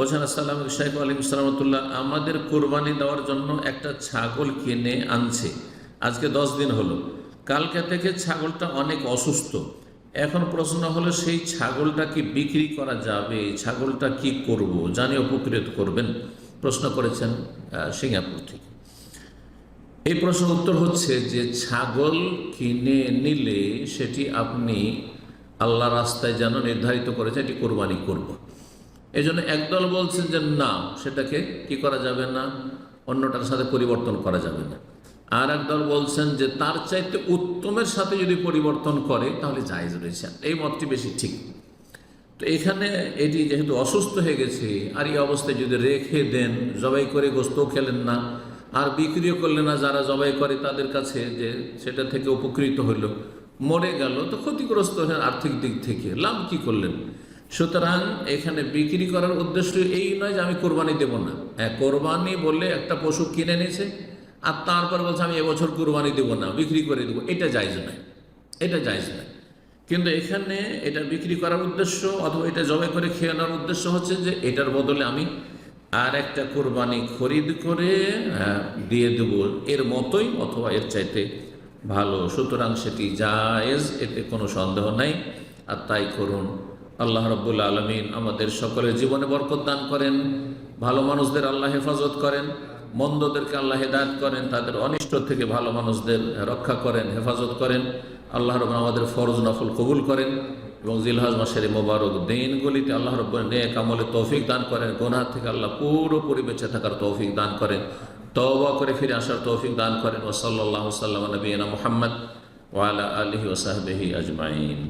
বলছেন, আসসালাম শাইফ আলিম আমাদের কোরবানি দেওয়ার জন্য একটা ছাগল কিনে আনছে। আজকে দশ দিন হলো। কালকে থেকে ছাগলটা অনেক অসুস্থ। এখন প্রশ্ন হলো, সেই ছাগলটা কি বিক্রি করা যাবে? ছাগলটা কি করব? জানি উপকৃত করবেন। প্রশ্ন করেছেন সিঙ্গাপুর থেকে। এই প্রশ্ন উত্তর হচ্ছে যে, ছাগল কিনে নিলে সেটি আপনি আল্লাহ রাস্তায় যেন নির্ধারিত করেছে এটি কোরবানি করব। এই জন্য একদল বলছেন যে না, সেটাকে কি করা যাবে না? অন্যটার সাথে পরিবর্তন করা যাবে না। আর একদল বলছেন যে তার চাইতে উত্তমের সাথে যদি পরিবর্তন করে, তাহলে জায়েজ রয়েছে। এই মতটি বেশি ঠিক। তো এখানে এটি যেহেতু অসুস্থ হয়ে গেছে, আর এই অবস্থায় যদি রেখে দেন, জবাই করে গোস্তও খেলেন না, আর বিক্রিও করলেন না, যারা জবাই করে তাদের কাছে যে সেটা থেকে উপকৃত হইল, মরে গেল, তো ক্ষতিগ্রস্ত হলেন আর্থিক দিক থেকে লাভ কি করলেন? সুতরাং এখানে বিক্রি করার উদ্দেশ্য এই নয় যে আমি কোরবানি দেব না। হ্যাঁ কোরবানি বলে একটা পশু কিনে নিয়েছে আর তারপর বলছে আমি এবছর কোরবানি দেবো না বিক্রি করে দেবো। এটা জায়জ নয়। এটা জায়জ নয়। কিন্তু এখানে এটা বিক্রি করার উদ্দেশ্য অথবা এটা জবাই করে খেয়ে নেওয়ার উদ্দেশ্য হচ্ছে যে এটার বদলে আমি আর একটা কোরবানি খরিদ করে আহ, দিয়ে দেব এর মতোই অথবা এর চাইতে ভালো। সুতরাং সেটি জায়েজ এতে কোনো সন্দেহ নাই। আর তাই করুন। আল্লাহ রব্বুল আলমিন আমাদের সকলের জীবনে বরকত দান করেন, ভালো মানুষদের আল্লাহ হেফাজত করেন, মন্দদেরকে আল্লাহ হেদায়ত করেন, তাদের অনিষ্ট থেকে ভালো মানুষদের রক্ষা করেন, হেফাজত করেন। আল্লাহ রব আমাদের ফরজ নফল কবুল করেন এবং জিলহাজ মাসের মোবারক দিনগুলিতে আল্লাহ রব নেক তৌফিক দান করেন গোনার থেকে আল্লাহ পুরোপুরি বেঁচে থাকার তৌফিক দান করেন, তওবা করে ফিরে আসার তৌফিক দান করেন ও সাল্লাহ সাল্লাম নবীনা মোহাম্মদ ওয়ালা আলহি ওসাহবিহি আজমাইন।